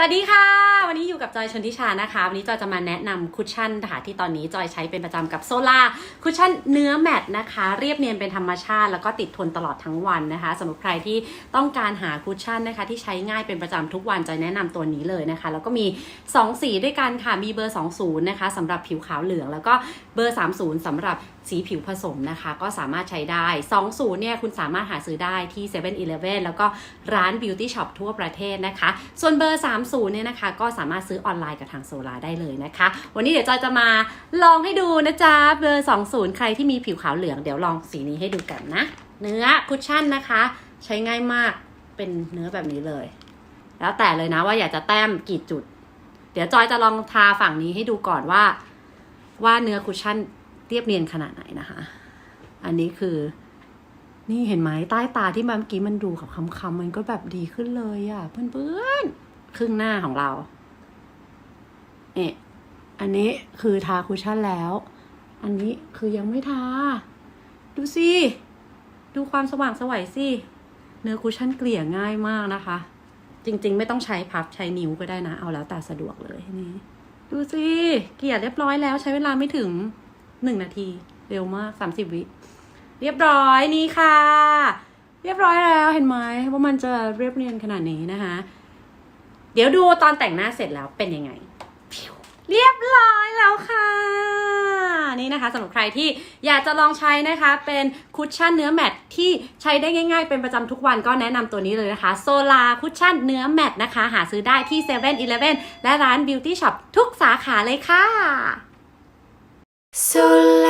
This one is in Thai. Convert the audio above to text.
สวัสดีค่ะ วันนี้อยู่กับจอยชนทิชานะคะ วันนี้จอยจะมาแนะนำคุชชั่นค่ะที่ตอนนี้จอยใช้เป็นประจำกับโซล่าคุชชั่นเนื้อแมตต์นะคะ เรียบเนียนเป็นธรรมชาติ แล้วก็ติดทนตลอดทั้งวันนะคะสำหรับใครที่ต้องการหาคุชชั่นนะคะ ที่ใช้ง่ายเป็นประจำทุกวันจอยแนะนำตัวนี้เลยนะคะ แล้วก็มี 2 สีด้วยกันค่ะ มีเบอร์ 20 นะคะสำหรับผิวขาวเหลือง แล้วก็เบอร์ 30สำหรับสีผิวผสมนะคะ ก็สามารถใช้ได้ 20 เนี่ยคุณสามารถหาซื้อได้ที่7 e เ e ่ e อแล้วก็ร้าน Beauty Shop ทั่วประเทศนะคะ ส่วนเบอร์ 30 เนี่ยนะคะก็สามารถซื้อออนไลน์กับทางโซลาได้เลยนะคะ วันนี้เดี๋ยวจอยจะมาลองให้ดูนะจ๊ะเบอร์ 20 ใครที่มีผิวขาวเหลืองเดี๋ยวลองสีนี้ให้ดูกันนะ เนื้อคุชชั่นนะคะ ใช้ง่ายมากเป็นเนื้อแบบนี้เลย แล้วแต่เลยนะว่าอยากจะแต้มกี่จุด เดี๋ยวจอยจะลองทาฝั่งนี้ให้ดูก่อนว่า ว่าเนื้อคุชชั่นเรียบเนียนขนาดไหนนะคะ อันนี้คือ นี่เห็นไหมใต้ตาที่เมื่อกี้มันดูกับคำๆมันก็แบบดีขึ้นเลยอะ่ะ เพื่อนๆครึ่งหน้าของเรา เอ๊ะอันนี้คือทาคุชชั่นแล้ว อันนี้คือยังไม่ทา ดูสิ ดูความสว่างสวยสิ เนื้อคุชชั่นเกลี่ยง่ายมากนะคะ จริงๆ ไม่ต้องใช้พับใช้นิ้วก็ได้นะ เอาแล้วแต่สะดวกเลยนี่ดูสิ เกลี่ยเรียบร้อยแล้วใช้เวลาไม่ถึงหนึ่งนาที เร็วมากสามสิบวิ เรียบร้อยนี่ค่ะ เรียบร้อยแล้วเห็นไหมว่ามันจะเรียบเนียนขนาดนี้นะคะ เดี๋ยวดูตอนแต่งหน้าเสร็จแล้วเป็นยังไงพิวเรียบร้อย แล้วค่ะ นี่นะคะสำหรับใครที่อยากจะลองใช้นะคะ เป็นคุชชั่นเนื้อแมตที่ใช้ได้ง่าย ๆ เป็นประจำทุกวันก็แนะนำตัวนี้เลยนะคะโซลาคุชชั่นเนื้อแมตนะคะ หาซื้อได้ที่7 e เ e ่ e อและร้าน Beauty Shop ทุกสาขาเลยค่ะ Sola.